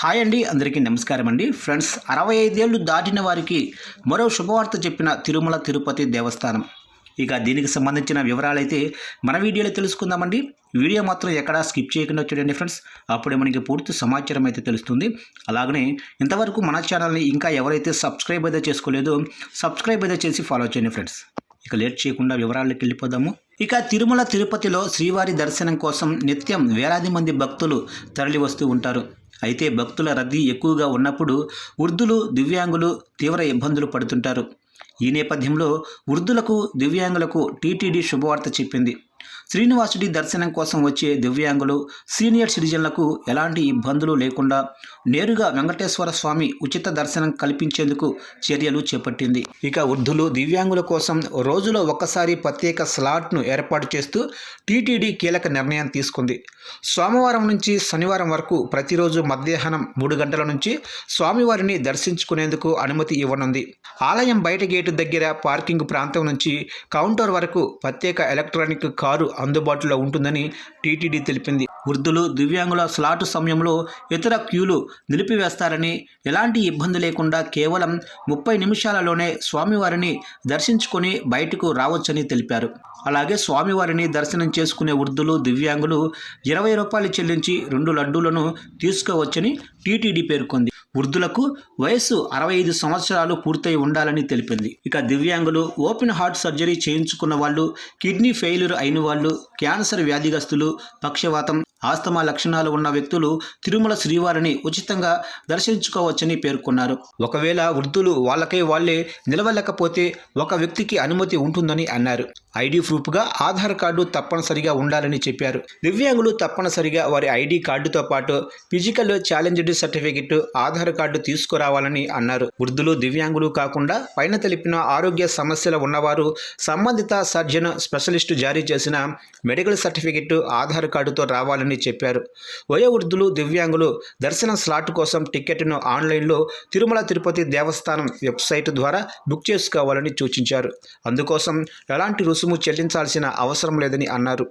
Hi అండి అందరికీ నమస్కారం అండి. ఫ్రెండ్స్ అరవై ఐదేళ్ళు దాటిన వారికి మరో శుభవార్త చెప్పిన తిరుమల తిరుపతి దేవస్థానం. ఇక దీనికి సంబంధించిన వివరాలైతే మన వీడియోలో తెలుసుకుందామండి. వీడియో మాత్రం ఎక్కడా స్కిప్ చేయకుండా చూడండి ఫ్రెండ్స్. అప్పుడే మనకి పూర్తి సమాచారం అయితే తెలుస్తుంది. అలాగనే ఇంతవరకు మన ఛానల్ని ఇంకా ఎవరైతే సబ్స్క్రైబ్ అయితే చేసుకోలేదో సబ్స్క్రైబ్ అయితే చేసి ఫాలో చేయండి ఫ్రెండ్స్. ఇక లేట్ చేయకుండా వివరాల్లోకి వెళ్ళిపోదాము. ఇక తిరుమల తిరుపతిలో శ్రీవారి దర్శనం కోసం నిత్యం వేలాది మంది భక్తులు తరలి వస్తూ ఉంటారు. అయితే భక్తుల రద్దీ ఎక్కువగా ఉన్నప్పుడు వృద్ధులు దివ్యాంగులు తీవ్ర ఇబ్బందులు పడుతుంటారు. ఈ నేపథ్యంలో వృద్ధులకు దివ్యాంగులకు టీటీడీ శుభవార్త చెప్పింది. శ్రీనివాసుడి దర్శనం కోసం వచ్చే దివ్యాంగులు సీనియర్ సిటిజన్లకు ఎలాంటి ఇబ్బందులు లేకుండా నేరుగా వెంకటేశ్వర స్వామి ఉచిత దర్శనం కల్పించేందుకు చర్యలు చేపట్టింది. ఇక వృద్ధులు దివ్యాంగుల కోసం రోజులో ఒక్కసారి ప్రత్యేక స్లాట్ను ఏర్పాటు చేస్తూ టీటీడీ కీలక నిర్ణయం తీసుకుంది. సోమవారం నుంచి శనివారం వరకు ప్రతిరోజు మధ్యాహ్నం మూడు గంటల నుంచి స్వామివారిని దర్శించుకునేందుకు అనుమతి ఇవ్వనుంది. ఆలయం బయట గేటు దగ్గర పార్కింగ్ ప్రాంతం నుంచి కౌంటర్ వరకు ప్రత్యేక ఎలక్ట్రానిక్ కారు అందుబాటులో ఉంటుందని టీటీడీ తెలిపింది. వృద్ధులు దివ్యాంగుల స్లాటు సమయంలో ఇతర క్యూలు నిలిపివేస్తారని ఎలాంటి ఇబ్బంది లేకుండా కేవలం ముప్పై నిమిషాలలోనే స్వామివారిని దర్శించుకొని బయటకు రావచ్చని తెలిపారు. అలాగే స్వామివారిని దర్శనం చేసుకునే వృద్ధులు దివ్యాంగులు ఇరవై రూపాయలు చెల్లించి రెండు లడ్డూలను తీసుకోవచ్చని టీటీడీ పేర్కొంది. వృద్ధులకు వయస్సు అరవై ఐదు సంవత్సరాలు పూర్తయి ఉండాలని తెలిపింది. ఇక దివ్యాంగులు ఓపెన్ హార్ట్ సర్జరీ చేయించుకున్న వాళ్ళు కిడ్నీ ఫెయిల్యూర్ అయిన వాళ్ళు క్యాన్సర్ వ్యాధిగస్తులు పక్షవాతం ఆస్తమా లక్షణాలు ఉన్న వ్యక్తులు తిరుమల శ్రీవారిని ఉచితంగా దర్శించుకోవచ్చని పేర్కొన్నారు. ఒకవేళ వృద్ధులు వాళ్ళకై వాళ్ళే నిలవలేకపోతే ఒక వ్యక్తికి అనుమతి ఉంటుందని అన్నారు. ఐడి ప్రూఫ్గా ఆధార్ కార్డు తప్పనిసరిగా ఉండాలని చెప్పారు. దివ్యాంగులు తప్పనిసరిగా వారి ఐడి కార్డుతో పాటు physical challenged certificate Aadhaar card తీసుకురావాలని అన్నారు. వృద్ధులు దివ్యాంగులు కాకుండా పైన తెలిపిన ఆరోగ్య సమస్యలు ఉన్నవారు సంబంధిత సర్జన్ స్పెషలిస్టు జారీ చేసిన మెడికల్ సర్టిఫికెట్ ఆధార్ కార్డుతో రావాలని చెప్పారు. వయోవృద్ధులు దివ్యాంగులు దర్శన స్లాట్ కోసం టికెట్ను ఆన్లైన్లో తిరుమల తిరుపతి దేవస్థానం వెబ్సైట్ ద్వారా బుక్ చేసుకోవాలని సూచించారు. అందుకోసం ఎలాంటి రుసుము చెల్లించాల్సిన అవసరం లేదని అన్నారు.